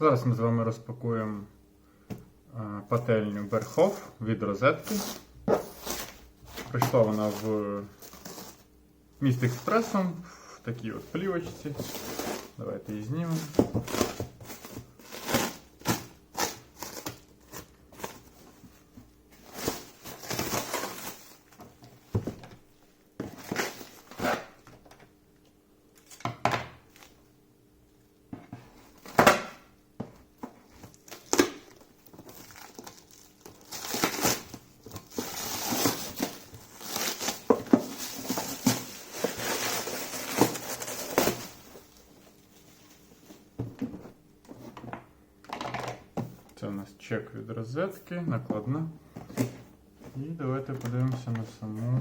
Зараз ми з вами розпакуємо е, пательню Берхоф від розетки. Прийшла вона в міст експресом в такій от плівочці. Давайте її знімемо. Це у нас чек від розетки, накладна. І давайте подивимося на саму.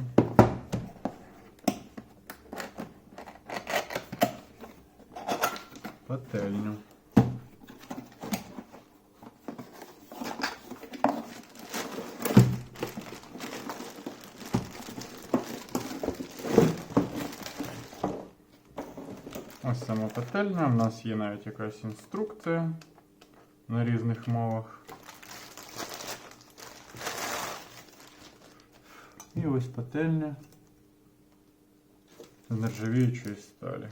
Пательню. Ось сама пательня. У нас є навіть якась інструкція на різних мовах. І ось пательня з нержавіючої сталі.